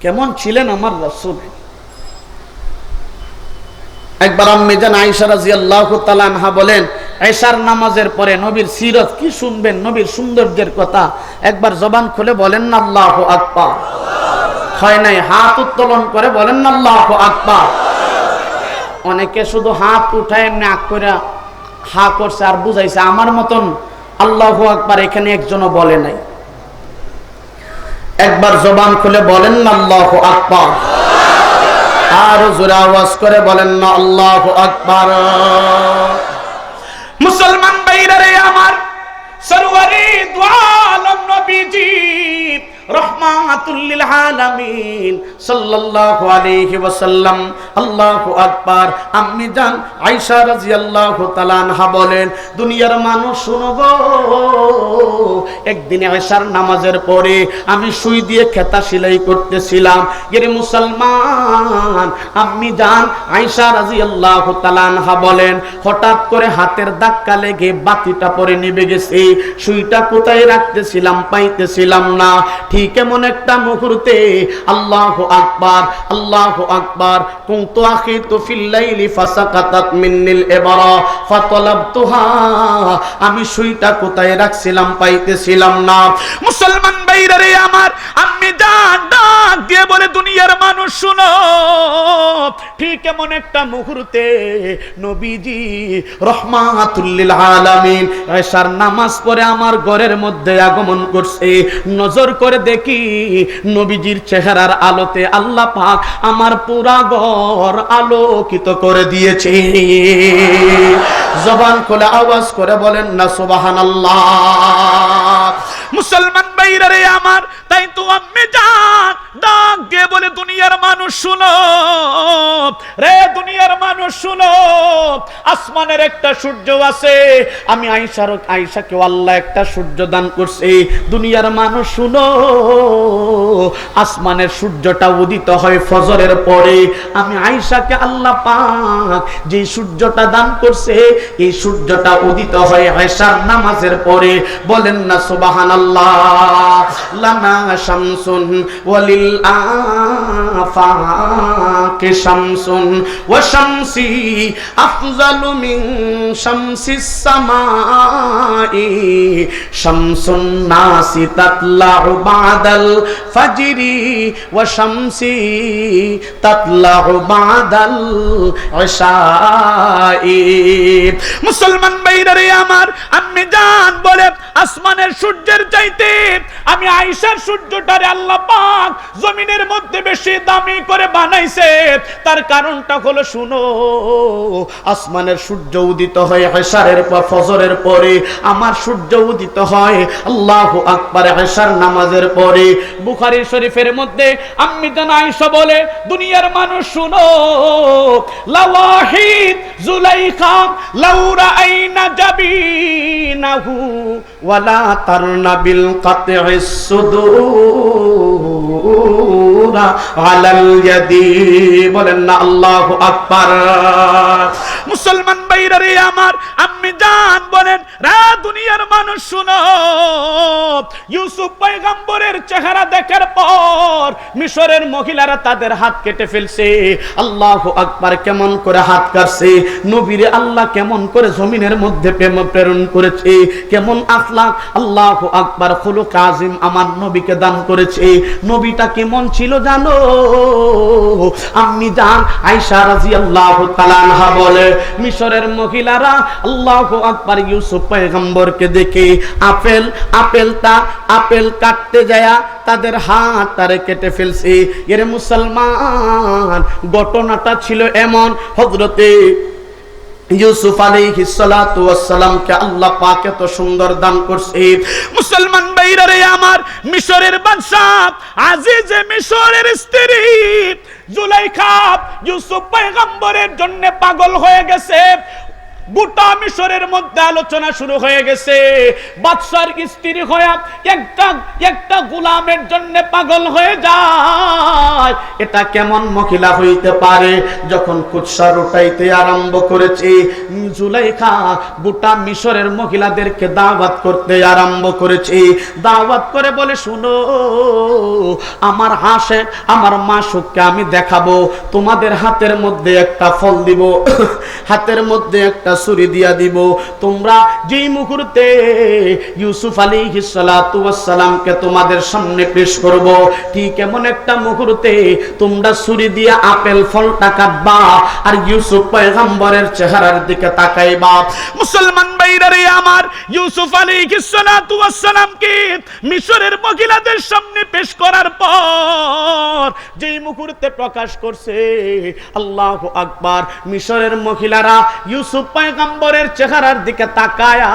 কেমন ছিলেন আমার রসুল? একবার আম্মি জান আয়েশা রাদিয়াল্লাহু তাআলা বলেন এশার নামাজের পরে নবীর সিরত কি শুনবেন? নবীর সৌন্দর্যের কথা। একবার জবান খুলে বলেন না আল্লাহু আকবার। হয় নাই? হাত উত্তোলন করে বলেন না আল্লাহু আকবার। অনেকে শুধু হাত উঠায় নাক করে হা করছে আর বুঝাইছে। আমার মতন আল্লাহ আকবার এখানে একজনও বলে নাই। একবার জবান খুলে বলেন না, আল্লাহ আকবার। আর জোরে আওয়াজ করে বলেন না, আল্লাহ আকবার। মুসলমান বাইরে আমার আমার দোয়া দোয়ালম নবীজি। রহমাতুল্লিল আলামিন সাল্লাল্লাহু আলাইহি ওয়াসাল্লাম। আল্লাহু আকবার। আম্মি জান আয়েশা রাদিয়াল্লাহু তাআলা আনহা বলেন, দুনিয়ার মানুষ শুনো একদিন আয়েশার নামাজের পরে আমি সুই দিয়ে খেতা সেলাই করতেছিলাম। এর মুসলমান, আম্মি জান আয়েশা রাদিয়াল্লাহু তাআলা আনহা বলেন, হঠাৎ করে হাতের ধাক্কা লেগে বাতিটা পরে নিভে গেছে। সুইটা কোথায় রাখতেছিলাম, পাইতেছিলাম না। ঠিক এমন একটা মুহূর্তে। আল্লাহ আকবার আল্লাহ আকবার। কুনতু আখিতু ফিল লাইলি ফাসাকাতাত মিন্নিল ইবরা, ফাতালাবতুহা। আমি সুইটা কোথায় রাখছিলাম, পাইতেছিলাম না। মুসলমান ভাইরা রে আমার, আমি ডাক ডাক দিয়ে বলে, দুনিয়ার মানুষ শুনো। ঠিক এমন একটা মুহূর্তে নবীজি রহমাতুল্লিল আলামিন এশার নামাজ পড়ে আমার ঘরের মধ্যে আগমন করছে। নজর করে দেখি নবীজির চেহারার আলোতে আল্লাহ পাক আমার পুরা ঘর আলোকিত করে দিয়েছে। জবান খোলে আওয়াজ করে বলেন, না, সুবহানাল্লাহ। মুসলমান বাইরে আমার, তাই তো আমি জান ডাক দিয়ে বলে, দুনিয়ার মানুষ শুনো। রে দুনিয়ার মানুষ, শুনো, আসমানের একটা সূর্য আছে। আমি আইসার আইসাকে আল্লাহ একটা সূর্য দান করছে। দুনিয়ার মানুষ, শুনো, আসমানের সূর্যটা উদিত হয় ফজরের পরে। আমি আইসাকে আল্লাহ পাক যে সূর্যটা দান করছে, এই সূর্যটা উদিত হয় আয়সার নামাজের পরে। বলেন না, সুবহানাল্লাহ, লানা শামসুন ওয়ালিল আফাকে শামসুন। মিন মুসলমান ভাইরা রে আমার আমি জান বলে আসমানের সূর্যের চাইতে আমি আয়েশার সূর্যটারে আল্লাহ পাক জমিনের মধ্যে বেশি দামি করে বানাইছে। তার কারণটা হলো শুনো। আসমানের সূর্য উদিত হয় আয়েশারের পর, ফজরের পরে। আমার সূর্য উদিত হয় আল্লাহু আকবার আয়েশার নামাজের পরে। বুখারী শরীফের মধ্যে আম্মি জান বলে, দুনিয়ার মানুষ শুনো। লাওয়াহিদ জুলাইখা লাউরা আইনা জাবিনাহু, ওয়ালা তারনা বিল কাতি'is সুদুর আলাল ইয়াদি। বলেন, না, আল্লাহু আকবার। মুসলমান ভাইরা রে আমার আম্মি জান বলেন, রা দুনিয়ার মানুষ, শুনো। ইউসুফ পয়গম্বরের চেহারা দেখার পর মিশরের মহিলারা তাদের হাত কেটে ফেলছে। আল্লাহু আকবার কেমন করে হাত কাটছে, নবীরে আল্লাহ কেমন করে জমিনের মধ্যে প্রেম প্রেরণ করেছে, কেমন আখলাক। আল্লাহু আকবার খুলুক আজিম আমার নবীকে দান করেছে। নবীটা কেমন ছিল জানো? আমি জান আয়েশা রাদিয়াল্লাহু তাআলা আনহা বলে, মিশরের মহিলারা আল্লাহু আকবার ইউসুফ পয়গম্বরকে দেখে আপেল আপেলটা আপেল কাটতে যায়া তাদের হাত তারে কেটে ফেলছে। এর মুসলমান ঘটনাটা ছিল এমন হজরতে ইউসুফ আলাইহিস সালাতু ওয়াস সালামকে আল্লাহ পাক এত সুন্দর দান করছে। মুসলমান ভাইরা রে আমার, মিশরের বাদশা আজিজে মিশরের স্ত্রী জুলাইখা ইউসুফ পয়গম্বরের জন্য পাগল হয়ে গেছে। গোটা মিশরের মধ্যে আলোচনা শুরু হয়ে গেছে। বাদশার স্ত্রী হয়ে একটা একটা গোলামের জন্য পাগল হয়ে যায়। এটা কেমন মহিলা হইতে পারে? যখন কুৎসার উঠাইতে আরম্ভ করেছে, জুলাইখা গোটা মিশরের মহিলাদেরকে দাওয়াত করতে আরম্ভ করেছে। দাওয়াত করে বলে, শুনো, আমার হাসে, আমার মাসুককে আমি দেখাবো। তোমাদের হাতের মধ্যে একটা ফল দিব। হাতের মধ্যে একটা ছুরি দিয়া দিব। তোমরা যেই মুহূর্তে ইউসুফ আলী সালামকে তোমাদের সামনে পেশ করব, ঠিক এমন একটা মুহূর্তে তোমরা ছুরি দিয়ে আপেল ফলটা কাটবা আর ইউসুফ পয়গম্বরের চেহারার দিকে তাকাইবা। মুসলমান ভাইরারে আমার, ইউসুফ আলী সালামকে মিশরের মহিলাদের সামনে পেশ করার পর যেই মুহূর্তে প্রকাশ করছে। আল্লাহ আকবার। মিশরের মহিলারা ইউসুফ পয়গম্বরের চেহারার দিকে তাকায়া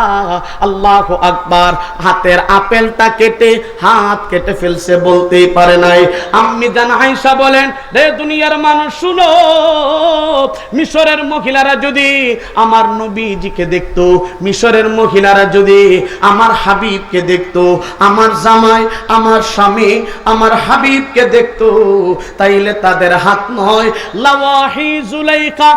আল্লাহ আকবার হাতের আপেলটা কেটে হাত কেটে ফেলছে বলতেই পারে নাই। আম্মি জান আয়েশা বলেন, রে দুনিয়ার মানুষ, শুনো, মিশরের মহিলারা যদি আমার নবীজিকে দেখতো, মিশরের মহিলারা যদি আমার হাবিবকে দেখতো, আমার জামাই, আমার স্বামী, আমার হাবিবকে দেখতো তাইলে তাদের হাত নয়। লাওয়াহি জুলাইকা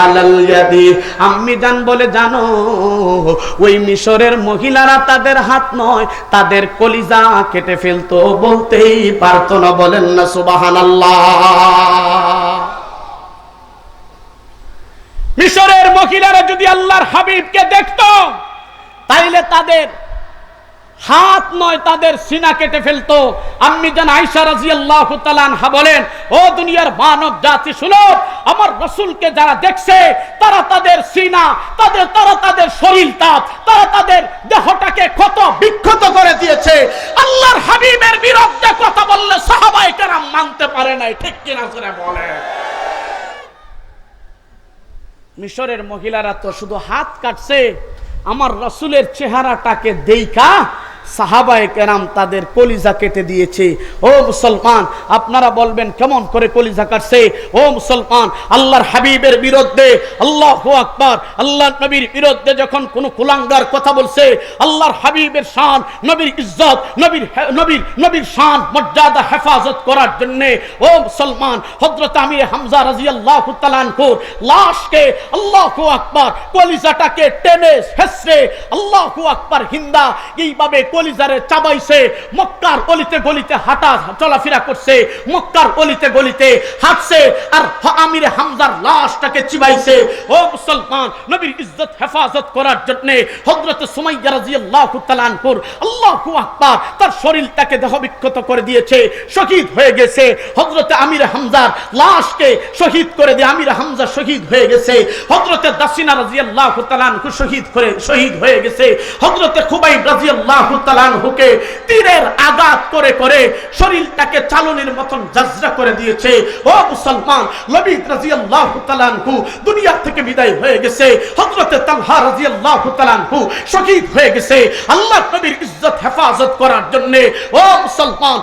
আলাল ইয়াদি। আম্মি জান বলে, জানো, ওই মিশরের মহিলারা তাদের হাত নয়, তাদের কলিজা কেটে ফেলতো বলতেই পারতো না। বলেন না, সুবহানাল্লাহ। মিশরের মহিলারা যদি আল্লাহর হাবিবকে দেখতো তাইলে তাদের হাত নয়, তাদের সিনা কেটে ফেলতো। আম্মি জান আইসা রাজি আল্লাহ বলেন, ও দুনিয়ার মানব জাতি, শুনো, আমার রসুলকে যারা দেখছে, তারা তাদের সিনা, তাদের, তারা তাদের শরীর তাপ, তারা তাদের দেহটাকে ক্ষত বিক্ষত করে দিয়েছে। আল্লাহর হাবিবের বিরুদ্ধে কথা বললে সাহাবাই কেরাম মানতে পারে নাই। ঠিক কিনা করে বলে মিশরের মহিলারা তো শুধু হাত কাটছে আমার রসুলের চেহারাটাকে দেইকা সাহাবায়ে কেরাম তাদের কলিজা কেটে দিয়েছে। ও মুসলমান, আপনারা বলবেন, কেমন করে কলিজা কাটছে? ও মুসলমান, আল্লাহর হাবিবের বিরুদ্ধে, আল্লাহ আকবার আল্লাহ নবীর বিরুদ্ধে যখন কোন কুলাঙ্গার কথা বলছে, আল্লাহর হাবিবের শান, নবীর ইজ্জত, নবীর নবীর নবীর শান, মর্যাদা, হেফাজত করার জন্য, ও মুসলমান, হযরত আমির হামজা রাদিয়াল্লাহু তাআলা আনহুর লাশকে আল্লাহু আকবার কলিজাটাকে টেনে হেসরে আল্লাহু আকবার হিন্দা, এইভাবে কলিজারে চাবাইছে, মক্কার অলিতে গলিতে হাঁটা চলাফেরা করছে, মক্কার অলিতে গলিতে হাঁটছে, আর আমির হামজার লাশটাকে চিবাইছে। ও মুসলমান, নবীর ইজ্জত হেফাজত করার জন্য হযরত সুমাইয়া রাদিয়াল্লাহু তাআলা আনহুর আল্লাহু আকবার, তার শরীরটাকে দেহ বিক্ষত করে দিয়েছে, শহীদ হয়ে গেছে। হযরত আমির হামজার লাশকে শহীদ করে দিয়ে আমির হামজা শহীদ হয়ে গেছে। হযরত দাসিনা রাদিয়াল্লাহু তাআলা আনহু শহীদ করে, শহীদ হয়ে গেছে। হযরত খুবাইব রাদিয়াল্লাহু তীরের আঘাত করে করে শরীরটাকে চালনের মতন জাজরা করে দিয়েছে। ও মুসলমান, লবিদ তালানহু দুনিয়া থেকে বিদায় হয়ে গেছে। তালহা তালানহু শহীদ হয়ে গেছে। আল্লাহ নবীর ইজ্জত হেফাজত করার জন্য ও মুসলমান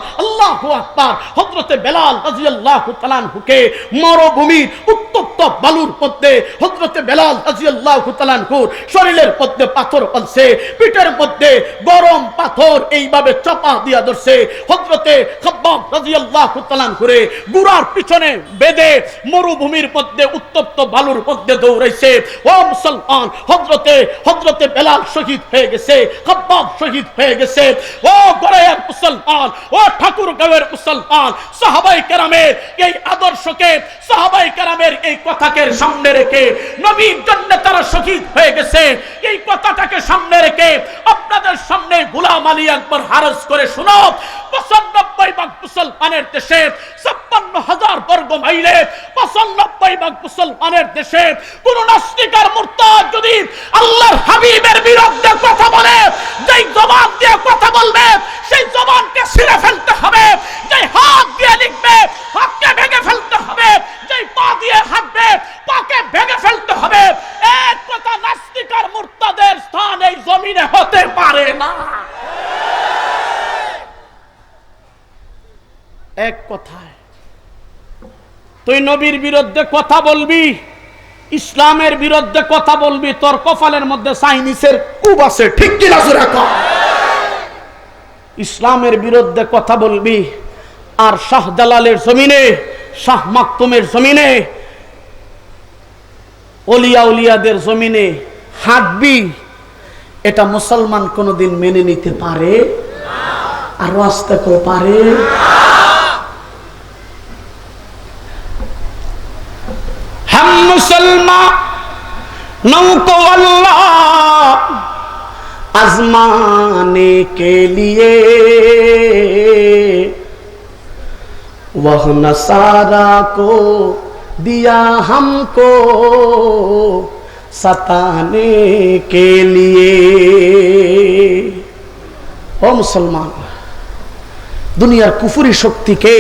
আকবার বেলাল তালানহুকে মরুভূমির উত্তপ্ত বালুর মধ্যে হযরতে বেলাল তালানহুর শরীরের মধ্যে পাথর পিঠের মধ্যে গরম পাথর এইভাবে চাপা দিয়া ধরছে। হজরতে করে গুড়ার পিছনে বেঁধে মরুভূমির মধ্যে, উত্তপ্ত বালুর মধ্যে দৌড়াইছে। ও মুসলমান হজরতে হজরতে বেলাল শহীদ হয়ে গেছে, খাব্বাব শহীদ হয়ে গেছে। ও গড়ের মুসলমান, ও ঠাকুর গাঁয়ের মুসলমান সাহাবাই কেরামের এই আদর্শকে সাহাবাই কেরামের এই কথাকে সামনে রেখে নবীর জন্য তারা শহীদ হয়ে গেছে। এই কথাটাকে সামনে রেখে আপনাদের সামনে গুলাম আলী একবার হারস করে শুনো। পঁচানব্বই ভাগ মুসলমানের দেশে ছাপ্পান্ন হাজার বর্গ মাইলে পঁচানব্বই ভাগ মুসলমানের দেশে কোন নাস্তিকার মুরতাদ যদি আল্লাহর হাবিবের বিরুদ্ধে কথা বলে, যেই জবান দিয়ে কথা বলবে, সেই জবানকে ছিঁড়ে ফেলতে হবে, যেই হাত দিয়ে লিখবে, হাতকে ভেঙে ফেলতে হবে যেই পা দিয়ে হাঁটবে, পাকে ভেঙে ফেলতে হবে। এক কথা নাস্তিকার মুরতাদের স্থান এই জমিনে হতে পারে না। এক কথা তুই নবীর বিরুদ্ধে কথা বলবি, ইসলামের বিরুদ্ধে কথা বলবি তোর কপালের মধ্যে চাইনিসের কুব আছে, ঠিক ইসলামের বিরুদ্ধে কথা বলবি, আর শাহজালালের জমিনে শাহ মাকতুমের জমিনে, অলিয়া উলিয়াদের জমিনে হাঁটবি, এটা মুসলমান কোনোদিন মেনে নিতে পারে? আর রাস্তা করে পারে? হাম মুসলমান আজমানে কে লিয়ে वह नसारा को दिया हमको सताने के लिए ও মুসলমান দুনিয়ার কুফুরি শক্তিকে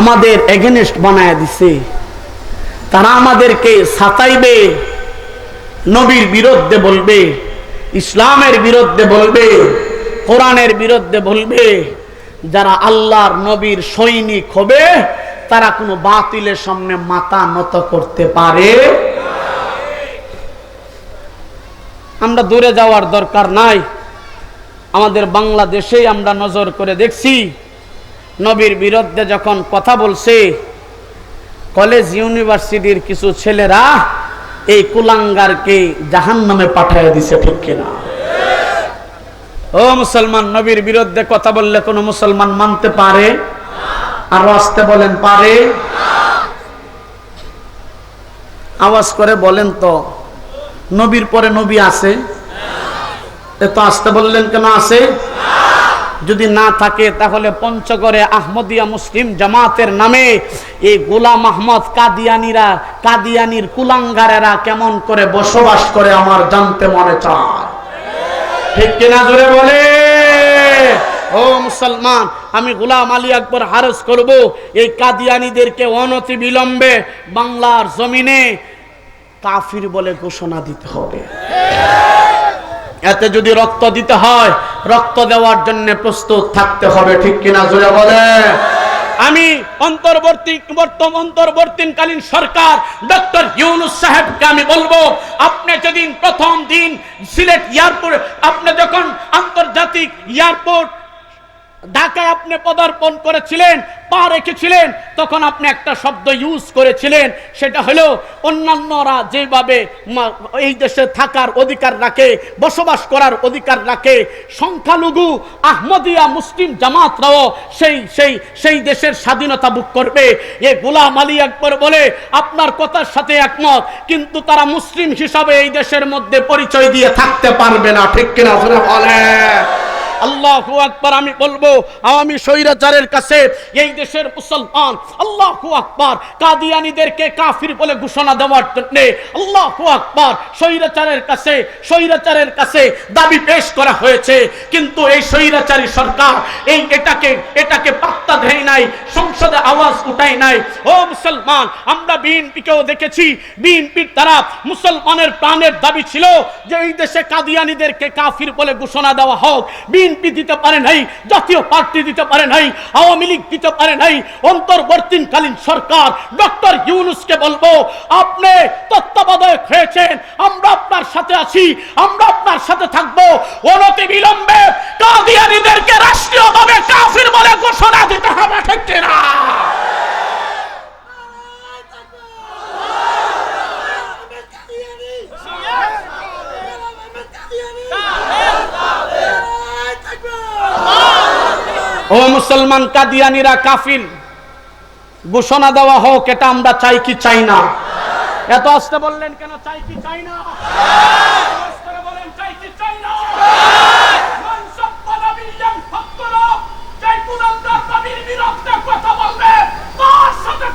আমাদের এগেনেস্ট বানায় দিছে তারা আমাদেরকে সাতাইবে নবীর বিরুদ্ধে বলবে ইসলামের বিরুদ্ধে বলবে কোরআনের বিরুদ্ধে বলবে যারা আল্লাহর নবীর সৈনিক হবে, তারা কোনো বাতিলের সামনে মাথা নত করতে পারে? আমরা দূরে যাওয়ার দরকার নাই। আমাদের বাংলাদেশেই আমরা নজর করে দেখছি, নবীর বিরুদ্ধে যখন কথা বলছে, কলেজ, ইউনিভার্সিটির কিছু ছেলেরা এই কুলাঙ্গারকে জাহান নামে পাঠাইয়া দিছে, ঠিক কিনা? ও মুসলমান, নবীর বিরুদ্ধে কথা বললে কোন মুসলমান মানতে পারে? আরও আসতে বলেন, পারে? আওয়াজ করে বলেন তো, নবীর পরে নবী আছে? এত আসতে বললেন কেন আছে? যদি না থাকে, তাহলে পঞ্চগড়ে আহমদিয়া মুসলিম জামাতের নামে এই গোলাম আহমদ কাদিয়ানিরা, কাদিয়ানির কুলাঙ্গারেরা কেমন করে বসবাস করে আমার জানতে মনে চায়? ঠিক কিনা জোরে বলে? ও মুসলমান, আমি গুলাম আলী আকবর হারস করব। এই কাদিয়ানিদেরকে অনতি বিলম্বে বাংলার জমিনে কাফির বলে ঘোষণা দিতে হবে। এতে যদি রক্ত দিতে হয়, রক্ত দেওয়ার জন্য প্রস্তুত থাকতে হবে, ঠিক কিনা জোরে বলে? আমি অন্তর্বর্তী অন্তর্বর্তীকালীন সরকার, ডক্টর ইউনুস সাহেবকে আমি বলব, আপনি যেদিন প্রথম দিন সিলেট এয়ারপোর্ট, আপনি যখন আন্তর্জাতিক এয়ারপোর্ট ঢাকায় আপনি পদার্পণ করেছিলেন, পা রেখেছিলেন, তখন আপনি একটা শব্দ ইউজ করেছিলেন, সেটা হলো অন্যান্যরা যেভাবে এই দেশে থাকার অধিকার রাখে, বসবাস করার অধিকার রাখে, সংখ্যালঘু আহমদিয়া মুসলিম জামাতরাও সেই সেই সেই দেশের স্বাধীনতা বুক করবে। এ গোলাম আলী একবার বলে, আপনার কথার সাথে একমত, কিন্তু তারা মুসলিম হিসাবে এই দেশের মধ্যে পরিচয় দিয়ে থাকতে পারবে না, ঠিক কিনা বলে আল্লাহু আকবার, আমি বলব, আওয়ামী স্বৈরাচারের কাছে এই দেশের মুসলমান আল্লাহ আকবার, কাদিয়ানিদেরকে কাফির বলে ঘোষণা দেওয়ার জন্য আল্লাহ আকবার স্বৈরাচারের কাছে স্বৈরাচারের কাছে দাবি পেশ করা হয়েছে। কিন্তু এই স্বৈরাচারী সরকার এই এটাকে এটাকে পাত্তা দেয় নাই সংসদে আওয়াজ উঠায় নাই। ও মুসলমান, আমরা বিএনপিকেও দেখেছি, বিএনপির দ্বারা মুসলমানের প্রাণের দাবি ছিল যে এই দেশে কাদিয়ানীদেরকে কাফির বলে ঘোষণা দেওয়া হোক। বিএনপি দিতে পারে নাই, জাতীয় পার্টি দিতে পারে নাই, আওয়ামী লীগ দিতে পারে নাই, অন্তর্বর্তীকালীন সরকার, ডক্টর ইউনুসকে বলব, আপনি তত্ত্বাবধায়ক হয়েছেন, আমরা আপনার সাথে আছি, আমরা আপনার সাথে থাকব। অনতি বিলম্বে কাদিয়ানিদেরকে রাষ্ট্রীয়ভাবে কাফির বলে ঘোষণা দিতে হবে, ঠিক কিনা? ও মুসলমান কাদিয়ানিরা কাফির ঘোষণা দেওয়া হোক এটা আমরা চাই কি চাই না। এত আসতে বললেন কেন চাই কি চাই না? বলেন, চাই কি চাই না? মান সব্বা নবিয়্যান ফাকতুলু। যেই কুলাঙ্গার নবীর বিরুদ্ধে কথা বলবে, তার সাথে কোনো আপোষ নাই। তলোয়ার হাতে নিয়ে তার দেহ থেকে গর্দন আলাদা করে ফেলতে হবে।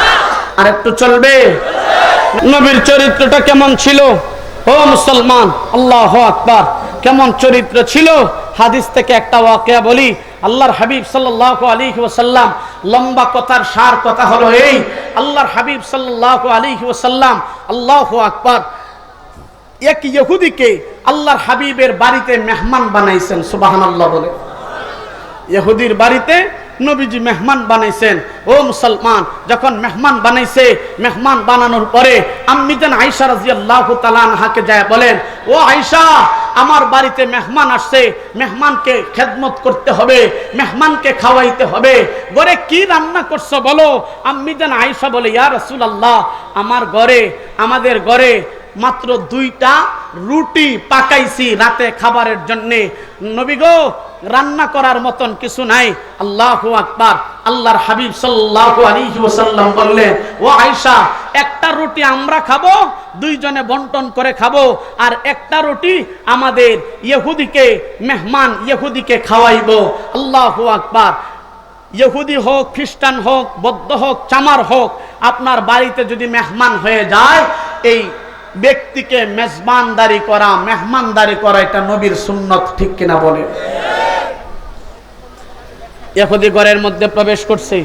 আর একটু চলবে। নবীর চরিত্রটা কেমন ছিল? ও মুসলমান, আল্লাহ আকবার। কেমন চরিত্র ছিল? হাদিস থেকে একটা ওয়াকিয়া বলি, আল্লাহর হাবিব সাল্লাহ আলী ওসাল্লাম লম্বা কথার সার কথা হলো এই, আল্লাহর হাবিব সাল্লাহ আলী ওসাল্লাম আল্লাহ আকবার। এক ইহুদিকে আল্লাহর হাবিবের বাড়িতে মেহমান বানাইছেন সুবাহান আল্লাহ বলে। ইহুদির বাড়িতে নবীজি মেহমান বানাইছেন। ও মুসলমান, যখন মেহমান বানাইছে, মেহমান বানানোর পরে আম্মিজান আয়েশা রাদিয়াল্লাহু তাআলা আনহাকে যায় বলেন, ও আয়েশা, আমার বাড়িতে মেহমান আসছে, মেহমানকে খেদমত করতে হবে, মেহমানকে খাওয়াইতে হবে। ঘরে কি রান্না করছ বলো? আম্মিজান আয়েশা বলে, ইয়া রাসূলুল্লাহ, আমার ঘরে, আমাদের ঘরে মাত্র দুইটা রুটি পাকাইছি রাতে খাবারের জন্যে। নবী গো রান্না করার মতন কিছু নাই। আল্লাহু আকবার। আল্লাহর হাবিব ওয়াসাল্লাম বললেন, ও আয়েশা, একটা রুটি আমরা খাব, দুইজনে বন্টন করে খাব, আর একটা রুটি আমাদের ইহুদিকে, মেহমান ইহুদিকে খাওয়াইবো। আল্লাহ আকবার। ইহুদি হোক, খ্রিস্টান হোক, বৌদ্ধ হোক, চামার হোক, আপনার বাড়িতে যদি মেহমান হয়ে যায়, এই ব্যক্তিকে মেজবানদারি করা, মেহমানদারি করা এটা নবীর সুন্নত, ঠিক কিনা বলে ইহুদি ঘরের মধ্যে প্রবেশ করছে।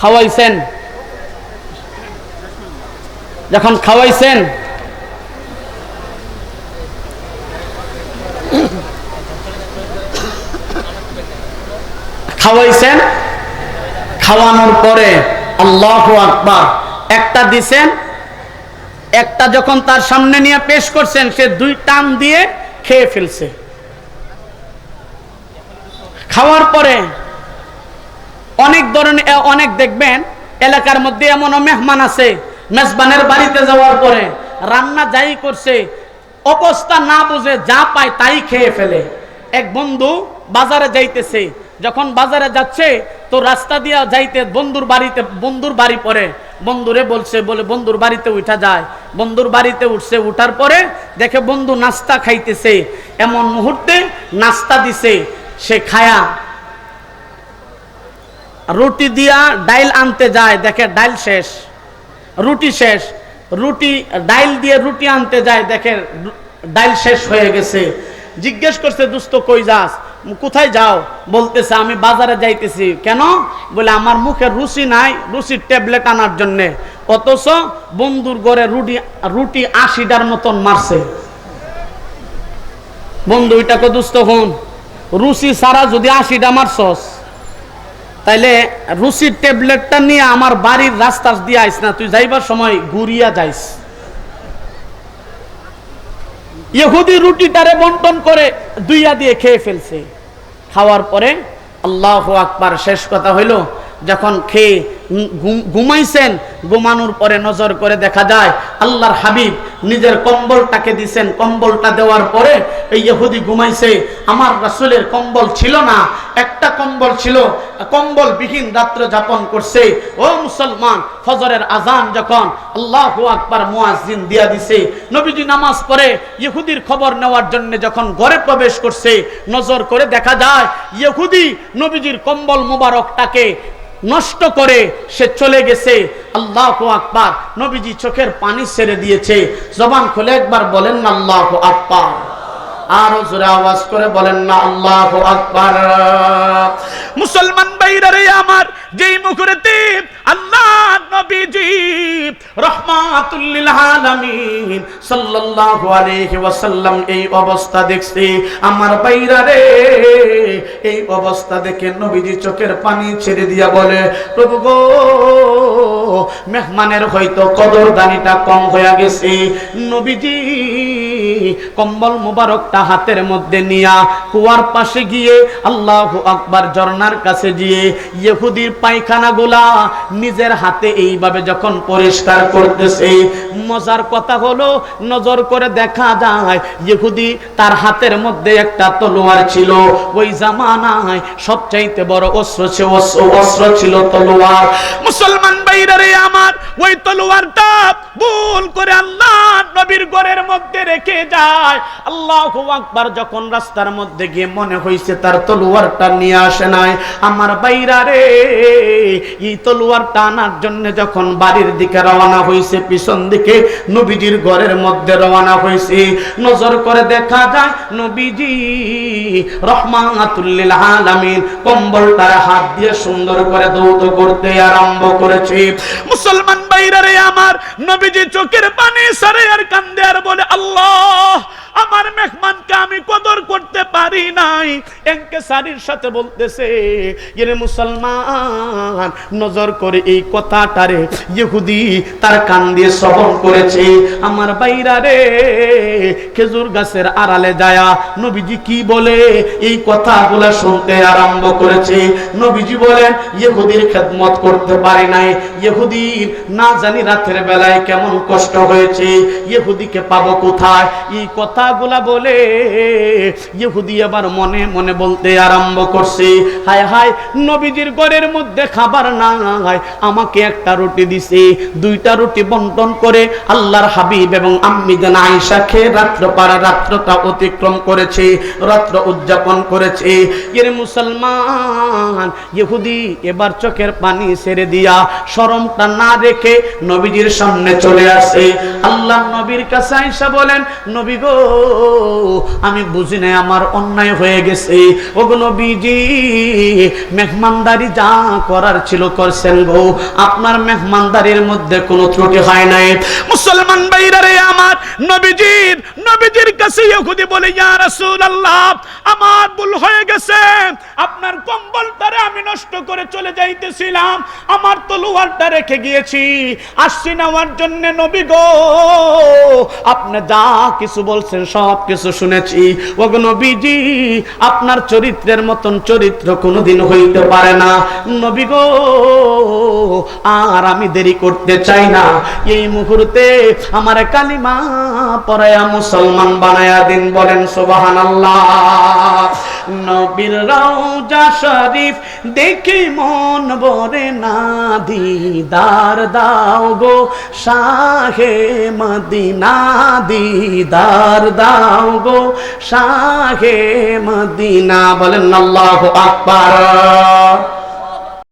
খাওয়াইছেন। যখন খাওয়াইছেন খাওয়াইছেন, খাওয়ানোর পরে আল্লাহ আকবার, একটা দিছেন, একটা যখন তার সামনে নিয়ে পেশ করছেন, সে দুই টান দিয়ে খেয়ে ফেলছে। খাওয়ার পরে অনেক ধরনের অনেক দেখবেন, এলাকার মধ্যে এমনও মেহমান আছে, মেজবানের বাড়িতে যাওয়ার পরে রান্না যাই করছে, অবস্থা না বুঝে যা পায় তাই খেয়ে ফেলে। এক বন্ধু বাজারে যাইতেছে, যখন বাজারে যাচ্ছে, তো রাস্তা দিয়া যাইতে বন্ধুর বাড়িতে, বন্ধুর বাড়ি পরে, বন্ধুরে বলছে, বলে, বন্ধুর বাড়িতে উঠা যায়। বন্ধুর বাড়িতে উঠছে, উঠার পরে দেখে বন্ধু নাস্তা খাইতেছে। এমন মুহূর্তে নাস্তা দিছে, সে খায়া রুটি দিয়া ডাইল আনতে যায়, দেখে ডাইল শেষ। রুটি শেষ। রুটি, ডাইল দিয়ে রুটি আনতে যায়, দেখে ডাইল শেষ হয়ে গেছে। জিজ্ঞেস করছে দুস্থ কই যাস? কোথায় যাও? বলতেছে, আমি বাজারে যাইতেছি। কেন? বলে, আমার মুখে রুচি নাই, রুচির ট্যাবলেট আনার জন্যে। অথচ বন্ধুর ঘরে রুটি রুটি আশিটার মতন মারছে। বন্ধু এটাকে দুস্থ হন? রুচি ছাড়া যদি আশিটা মারছস তাইলে রুচির ট্যাবলেটটা নিয়ে আমার বাড়ির রাস্তা দিয়ে আইস না, তুই যাইবার সময় ঘুরিয়া যাইস। ইহুদি রুটিটারে বন্টন করে দুইয়া দিয়ে খেয়ে ফেলছে। খাওয়ার পরে আল্লাহ আকবার শেষ কথা হইল, যখন খেয়ে ঘুমাইছেন, ঘুমানোর পরে নজর করে দেখা যায়, আল্লাহর হাবিব নিজের কম্বলটাকে দিছেন। কম্বলটা দেওয়ার পরে এই ইহুদি ঘুমাইছে। আমার রাসূলের কম্বল ছিল না, একটা কম্বল ছিল কম্বল বিহীন রাত্র যাপন করছে। ও মুসলমান, ফজরের আজান যখন আল্লাহু আকবার মুয়াজ্জিন দিয়া দিছে, নবীজি নামাজ পড়ে ইহুদির খবর নেওয়ার জন্য যখন ঘরে প্রবেশ করছে, নজর করে দেখা যায়, ইহুদি নবীজির কম্বল মুবারকটাকে নষ্ট করে সে চলে গেছে। আল্লাহ আকবার। নবীজি চোখের পানি ছেড়ে দিয়েছে। জবান খুলে একবার বলেন না, আল্লাহ আকবার। আরও জোরে আওয়াজ করে বলেন না, আল্লাহ আকবার। মুসলমান বাইরে আমার, যেই মুখরেতে আল্লাহ এই এই মেহমানের হয়তো কদর দানিটা কম হয়ে গেছে। নবীজি কম্বল মুবারকটা হাতের মধ্যে নিয়া কুয়ার পাশে গিয়ে আল্লাহ আকবার ঝর্ণার কাছে গিয়ে, ইহুদির পায়খানা গোলা নিজের হাতে এইভাবে যখন পরিষ্কার করতেছে, মজার কথা হলো, নজর করে দেখা যায়, ইহুদি তার হাতের মধ্যে একটা তলোয়ার ছিল। ওই জামানায় সবচাইতে বড় অস্ত্র ছিল অস্ত্র ছিল তলোয়ার। মুসলমান বাইরে আমার, ওই তলোয়ারটা ভুল করে আল্লাহ নবীর ঘরের মধ্যে রেখে যায়। আল্লাহ আকবার যখন রাস্তার মধ্যে গিয়ে মনে হয়েছে তার তলোয়ারটা নিয়ে আসে নাই, আমার বাইরা রে, এই তলোয়ারটা আনার জন্য যখন বাড়ির দিকে রওনা হয়েছে পিছন দিকে নবীজির ঘরের মধ্যে রওনা হয়েছে নজর করে দেখা যায় নবীজি রহমাতুল্লিল আলামিন কম্বলটার হাত দিয়ে সুন্দর করে দৌত করতে আরম্ভ করেছে। মুসলমান বাইরা রে, আমার নবীজি চোখের পানি সারে আর কান্দে আর বলে আল্লাহ আমার মেহমানকে আমি কদর করতে পারি নাই। এনকে সারির সাথে বলতেছে এর মুসলমান, নজর করে এই কথাটারে ইহুদি তার কান দিয়ে শ্রবণ করেছে। আমার বাইরা রে, খেজুর গাছের আড়ালে যায়া নবীজি কি বলে? এই কথাগুলো শুনতে আরম্ভ করেছে। নবীজি বলেন, ইহুদির খেদমত করতে পারি নাই। ইহুদির না জানি রাতের বেলায় কেমন কষ্ট হয়েছে। ইহুদিকে পাবো কোথায়? এই কথাগুলা বলে ইহুদি আবার মনে মনে বলতে আরম্ভ করছে, হায় হায়, নবীজির ঘরের মধ্যে খাবার নাই, আমাকে একটা রুটি দিছে। দুইটা রুটি বন্টন করে আল্লাহর হাবিব এবং আম্মি জান আয়েশা খেয়ে রাত্র পারা রাত্রটা অতিক্রম করেছে, রাত্র উদযাপন করেছে। এর মুসলমান ইহুদি এবার চোখের পানি ছেড়ে দিয়া শরমটা না রেখে নবীজির সামনে চলে আসে। আল্লাহ নবীর কাছে আয়েশা বলেন, নবী গো আমি বুঝি না আমার অন্যায় হয়ে গেছে। ওগো নবীজি, মেহমানদারি যা করার ছিল করছেন গো। আপনার মেহমানদারির মধ্যে কোনো ত্রুটি হয় নাই। মুসলমান ভাইরা রে আমার নবীজির নবীজির কাছে ইহুদি বলে, ইয়া রাসূলুল্লাহ, আমার ভুল হয়ে গেছে। আপনার কম্বলটারে আমি নষ্ট করে চলে যাইতেছিলাম। আমার তলোয়ারটা রেখে গিয়েছি। আসছি নেওয়ার জন্য নবী গো। আপনি যা কিছু বলছেন সব কিছু শুনেছি। ওগো নবীজি, আপনার চরিত্রের মতন চরিত্র কোনোদিন হইতে পারে না। নবী গো, আর আমি দেরি করতে চাই না। এই মুহূর্তে আমার কালিমা পড়ায়া মুসলমান বানায়া দিন বলেন, সুবহানাল্লাহ। নবীর রওজা শরীফ দেখে মন বরে না, দিদার দাও গো শাহে মদিনা, দিদার দাও গো শাহে মদিনা বলেন আল্লাহ আকবার।